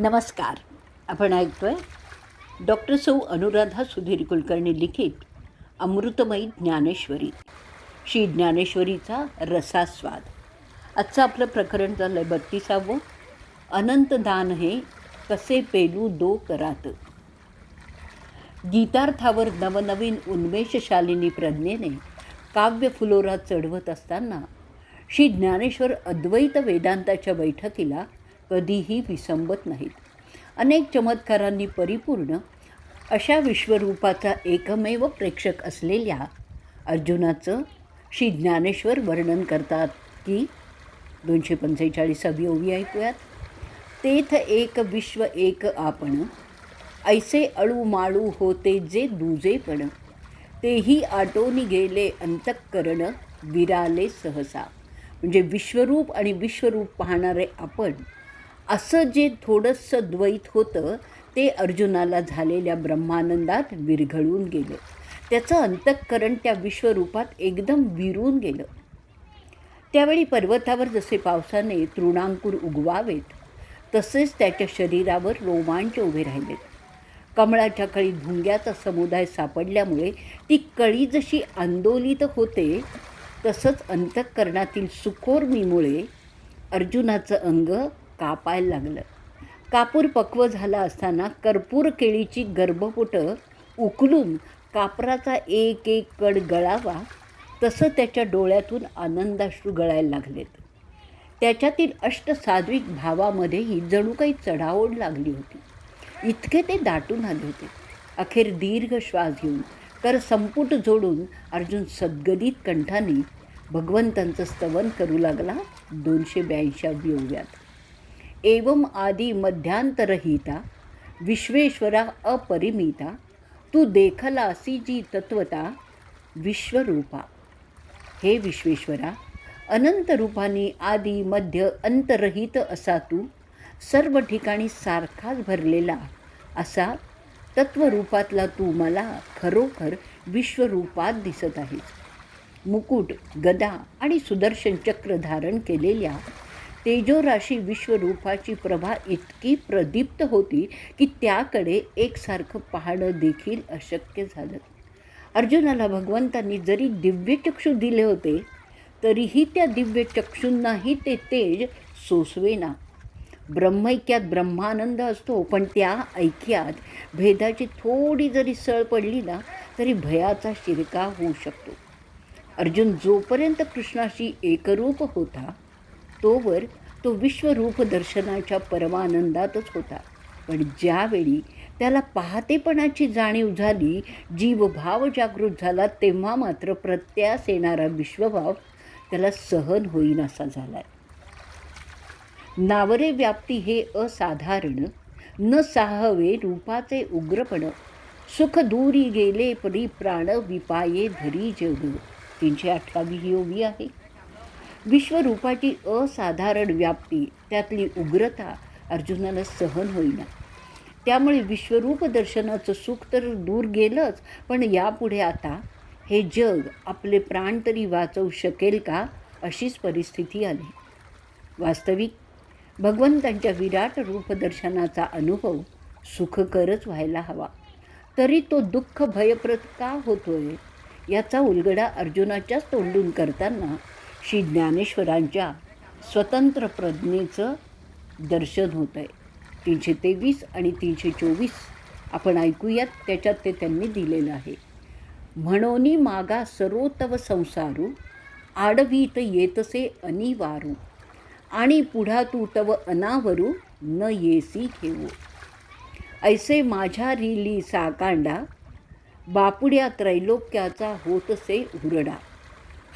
नमस्कार. आपण ऐकतोय डॉक्टर सौ अनुराधा सुधीर कुलकर्णी लिखित अमृतमयी ज्ञानेश्वरी. श्री ज्ञानेश्वरीचा रसास्वाद. आजचं आपलं प्रकरण झालं आहे बत्तीसावं. अनंत दान हे कसे पेलू दो करात? गीतार्थावर नवनवीन उन्मेषशालिनी प्रज्ञेने काव्य फुलोरा चढवत असताना श्री ज्ञानेश्वर अद्वैत वेदांताच्या बैठकीला कधीही विसंबत नाहीत. अनेक चमत्कारांनी परिपूर्ण अशा विश्वरूपाचा एकमेव प्रेक्षक असलेल्या अर्जुनाचं श्री ज्ञानेश्वर वर्णन करतात की दोनशे पंचेचाळीसावी ओवी ऐकूयात. तेथ एक विश्व एक आपण ऐसे अळू माळू होते जे दुजेपण तेही आटोनी गेले अंतःकरण विराले सहसा. म्हणजे विश्वरूप आणि विश्वरूप पाहणारे आपण असं जे थोडंसं द्वैत होतं ते अर्जुनाला झालेल्या ब्रह्मानंदात विरघळून गेलं. त्याचं अंतःकरण त्या विश्वरूपात एकदम विरून गेलं. त्यावेळी पर्वतावर जसे पावसाने तृणांकुर उगवावेत तसेच त्याच्या शरीरावर रोमांच उभे राहिलेत. कमळाच्या कळी भुंग्याचा समुदाय सापडल्यामुळे ती कळी जशी आंदोलित होते तसंच अंतःकरणातील सुखोर्मीमुळे अर्जुनाचं अंग कापायला लागलं. कापूर पक्व झाला असताना कर्पूर केळीची गर्भपुटं उकलून कापराचा एक एक कड गळावा तसं त्याच्या डोळ्यातून आनंदाश्रू गळायला लागलेत. त्याच्यातील अष्टसाध्विक भावामध्येही जणू काही चढाओढ लागली होती. इतके ते दाटून आले होते. अखेर दीर्घ श्वास घेऊन कर संपुट जोडून अर्जुन सद्गदित कंठाने भगवंतांचं स्तवन करू लागला दोनशे ब्याऐंशी ओव्यात एवम आदी मध्यांतरहिता विश्वेश्वरा अपरिमिता तू देखलासी जी तत्वता विश्वरूपा। हे विश्वेश्वरा अनंत रूपाने आदी मध्य अंतरहित असा तू सर्व ठिकाणी सारखाच भरलेला असा तत्वरूपातला तू मला खरोखर विश्वरूपात दिसत आहेस. मुकुट गदा आणि सुदर्शन चक्र धारण केलेल्या तेजोराशी विश्वरूपाची प्रभा इतकी प्रदीप्त होती की त्याकडे एकसारखं पाहणं देखील अशक्य झालं. अर्जुनाला भगवंतांनी जरी दिव्यचक्षू दिले होते तरीही त्या दिव्य चक्षूंनाही ते तेज सोसवेना ब्रह्मैक्यात ब्रह्मानंद असतो पण त्या ऐक्यात भेदाची थोडी जरी सळ पडली ना तरी भयाचा शिरकाव होऊ शकतो. अर्जुन जोपर्यंत कृष्णाशी एकरूप होता तोवर तो विश्वरूप दर्शनाच्या परमानंदातच होता. पण ज्यावेळी त्याला पाहतेपणाची जाणीव झाली जीवभाव जागृत झाला तेव्हा मात्र प्रत्यास येणारा विश्वभाव त्याला सहन होईनासा झाला नावरे व्याप्ती हे असाधारण न साहवे रूपाचे उग्रपण सुख दूरी गेले परी प्राण विपाये धरी जग तीनशे अठरावी ही ओवी आहे. विश्वरूपाची असाधारण व्याप्ती त्यातली उग्रता अर्जुनाला सहन होईना. त्यामुळे विश्वरूप दर्शनाचं सुख तर दूर गेलंच पण यापुढे आता हे जग आपले प्राण तरी वाचवू शकेल का अशीच परिस्थिती आली. वास्तविक भगवंतांच्या विराट रूपदर्शनाचा अनुभव सुखकरच व्हायला हवा. तरी तो दुःख भयप्रद का होतोय? याचा उलगडा अर्जुनाच्याच तोंडून करताना श्री ज्ञानेश्वरांच्या स्वतंत्र प्रज्ञेचं दर्शन होत आहे तीनशे तेवीस आणि तीनशे चोवीस आपण ऐकूयात त्याच्यात ते त्यांनी दिलेलं आहे. म्हणोनी मागा सरोतव संसारू आडवीत येतसे अनिवारू आणि पुढा तू तव अनावरू न येसी घेऊ. ऐसे माझ्या रिली साकांडा बापुड्या त्रैलोक्याचा होतसे हुरडा.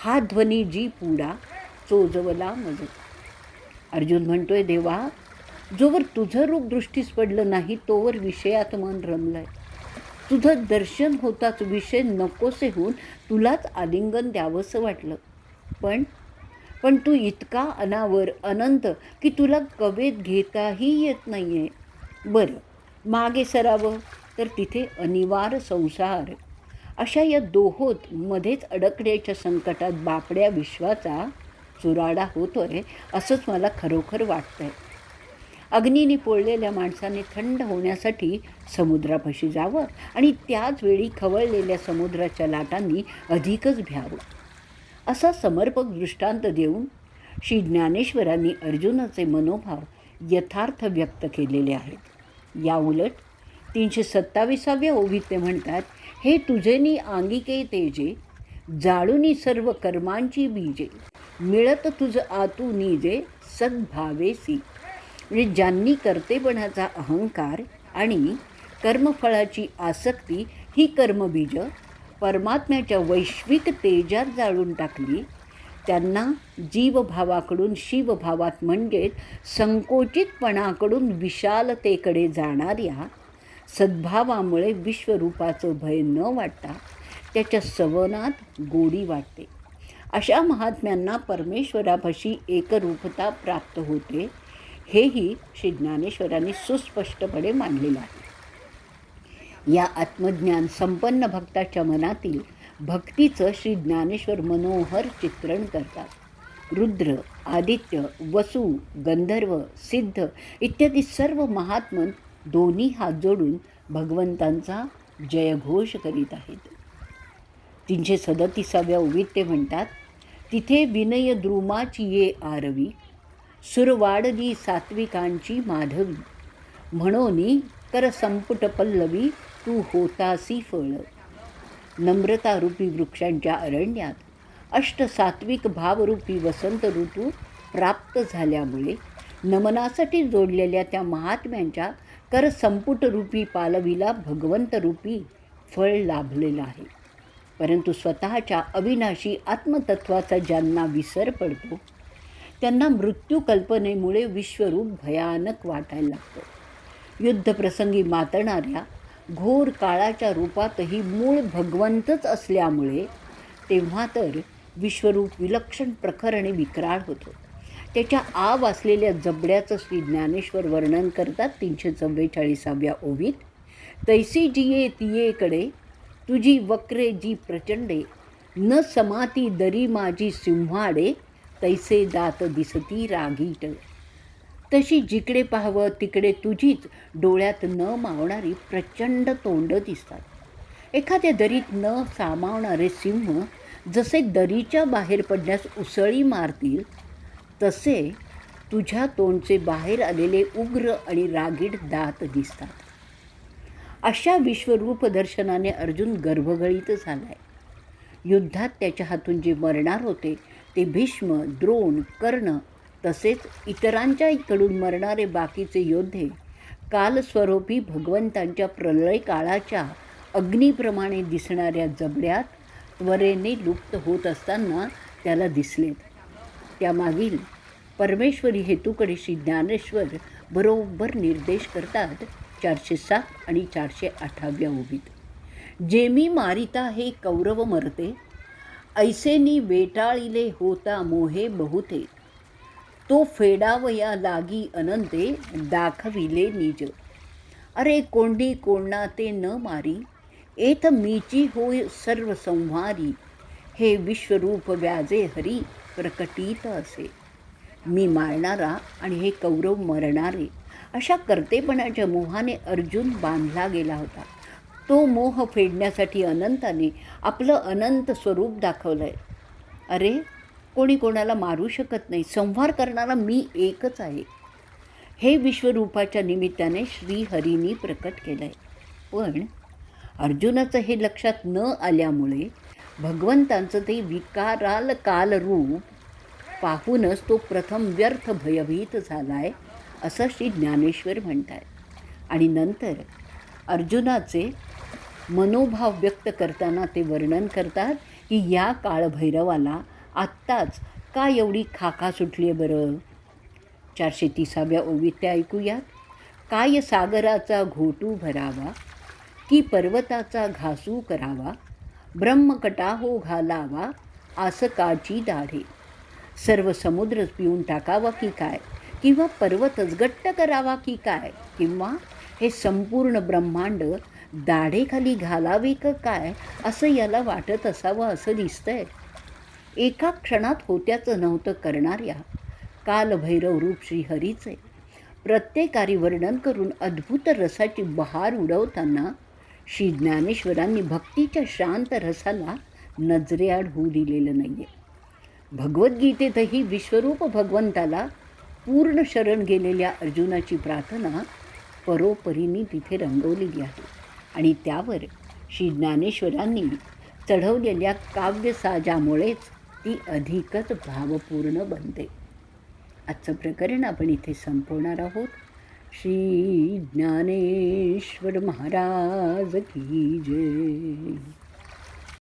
हा ध्वनी जी पुडा चोजवला मज. अर्जुन म्हणतोय देवा जोवर तुझं रूप दृष्टीस पडलं नाही तोवर विषयात मन रमलंय. तुझं दर्शन होताच विषय नकोसे होऊन तुलाच आलिंगन द्यावंसं वाटलं. पण पण तू इतका अनावर अनंत की तुला कवेत घेताही येत नाही आहे बरं मागे सरावं तर तिथे अनिवार्य संसार अशा या दोहोत मध्येच अडकण्याच्या संकटात बापड्या विश्वाचा चुराडा होतो आहे असंच मला खरोखर वाटतं आहे अग्नीने पोळलेल्या माणसाने थंड होण्यासाठी समुद्रापाशी जावं आणि त्याच वेळी खवळलेल्या समुद्राच्या लाटांनी अधिकच भ्यावं. असा समर्पक दृष्टांत देऊन श्री ज्ञानेश्वरांनी अर्जुनाचे मनोभाव यथार्थ व्यक्त केलेले आहेत. याउलट तीनशे सत्तावीसाव्या ओवीत ते म्हणतात हे तुझेनी आंगिके तेजे जाळूनी सर्व कर्मांची बीजे. मिळत तुझ आतू निजे सद्भावेसी म्हणजे ज्यांनी कर्तेपणाचा अहंकार आणि कर्मफळाची आसक्ती ही कर्मबीज परमात्म्याच्या वैश्विक तेजात जाळून टाकली त्यांना जीवभावाकडून शिवभावात म्हणजेच संकोचितपणाकडून विशालतेकडे जाणाऱ्या सद्भावामुळे विश्वरूपाचं भय न वाटता त्याच्या सवनात गोडी वाटते. अशा महात्म्यांना परमेश्वरापाशी एकरूपता प्राप्त होते हेही श्री ज्ञानेश्वरांनी सुस्पष्टपणे मांडलेलं आहे. या आत्मज्ञान संपन्न भक्ताच्या मनातील भक्तीचं श्री ज्ञानेश्वर मनोहर चित्रण करतात. रुद्र आदित्य वसु गंधर्व सिद्ध इत्यादी सर्व महात्मन दोन्ही हात जोडून भगवंतांचा जयघोष करीत आहेत. तीनशे सदतीसाव्या ओवीत ते म्हणतात तिथे विनय द्रुमाची ये आरवी सुरवाडली सात्विकांची माधवी. म्हणोनी कर संपुट पल्लवी तू होतासी फळ. नम्रतारूपी वृक्षांच्या अरण्यात अष्टसात्विक भावरूपी वसंत ऋतू प्राप्त झाल्यामुळे नमनासाठी जोडलेल्या त्या महात्म्यांच्या तर संपुटरूपी पालवीला भगवंतरूपी फळ लाभलेलं आहे. परंतु स्वतःच्या अविनाशी आत्मतत्वाचा ज्यांना विसर पडतो त्यांना मृत्यू कल्पनेमुळे विश्वरूप भयानक वाटायला लागतं. युद्धप्रसंगी मातणाऱ्या घोर काळाच्या रूपातही मूळ भगवंतच असल्यामुळे तेव्हा तर विश्वरूप विलक्षण प्रखर आणि विक्राळ होतं. त्याच्या आ असलेल्या जबड्याचं श्री ज्ञानेश्वर वर्णन करतात तीनशे चव्वेचाळीसाव्या ओवीत. तैसी जिये तियेकडे तुझी वक्रे जी प्रचंडे न समाती दरी माझी सिंहाडे तैसे दात दिसती रागीट. तशी जिकडे पाहावं तिकडे तुझीच डोळ्यात न मावणारी प्रचंड तोंड दिसतात. एखाद्या दरीत न सामावणारे सिंह जसे दरीच्या बाहेर पडण्यास उसळी मारतील तसे तुझ्या तोंडचे बाहेर आलेले उग्र आणि रागीट दात दिसतात. अशा विश्वरूप दर्शनाने अर्जुन गर्भगळीत झालाय. युद्धात त्याच्या हातून जे मरणार होते ते भीष्म द्रोण कर्ण तसेच इतरांच्या इकडून मरणारे बाकीचे योद्धे कालस्वरूपी भगवंतांच्या प्रलय काळाच्या अग्नीप्रमाणे दिसणाऱ्या जबड्यात त्वरेने लुप्त होत असताना त्याला दिसलेत. त्यामागील परमेश्वरी हेतूकडे श्री ज्ञानेश्वर बरोबर निर्देश करतात चारशे सात आणि चारशे अठराव्या ओबीत जेमी मारिता हे कौरव मरते ऐसेनी वेटाळिले होता मोहे बहुते. तो फेडावया लागी अनंते दाखविले निज. अरे कोंडी कोणा ते न मारी एत मीची होय सर्व संहारी. हे विश्वरूप व्याजे हरी प्रकटित असे. मी मारणारा आणि हे कौरव मरणारे अशा कर्तेपणाच्या मोहाने अर्जुन बांधला गेला होता. तो मोह फेडण्यासाठी अनंताने आपलं अनंत स्वरूप दाखवलं आहे अरे कोणी कोणाला मारू शकत नाही. संहार करणारा मी एकच आहे. हे विश्वरूपाच्या निमित्ताने श्रीहरींनी प्रकट केलं आहे पण अर्जुनाचं हे लक्षात न आल्यामुळे भगवंतांचं ते विकाराल कालरूप पाहूनच तो प्रथम व्यर्थ भयभीत झाला आहे असं श्री ज्ञानेश्वर म्हणत आहे आणि नंतर अर्जुनाचे मनोभाव व्यक्त करताना ते वर्णन करतात की या काळभैरवाला आत्ताच का एवढी खाका सुटली आहे बरं? चारशे तिसाव्या ओवीत ते ऐकूयात. काय सागराचा घोटू भरावा की पर्वताचा घासू करावा ब्रह्मकटाहो घालावा आसकाची दाढे. सर्व समुद्रच पिऊन टाकावा की काय? किंवा पर्वतच गट्ट करावा की काय? किंवा हे संपूर्ण ब्रह्मांड दाढेखाली घालावे का काय? असं याला वाटत असावं असं दिसतंय. एका क्षणात होत्याचं नव्हतं करणाऱ्या कालभैरव रूप श्रीहरीचे प्रत्येकारी वर्णन करून अद्भुत रसाची बहार उडवताना श्री ज्ञानेश्वरांनी भक्तीच्या शांत रसाला नजरेआड होऊ दिलेलं नाही आहे भगवद्गीतेतही विश्वरूप भगवंताला पूर्ण शरण गेलेल्या अर्जुनाची प्रार्थना परोपरीने तिथे रंगवलेली आहे. आणि त्यावर श्री ज्ञानेश्वरांनी चढवलेल्या काव्यसाजामुळेच ती अधिकच भावपूर्ण बनते. आजचं प्रकरण आपण इथे संपवणार आहोत. श्री ज्ञानेश्वर महाराज की जय.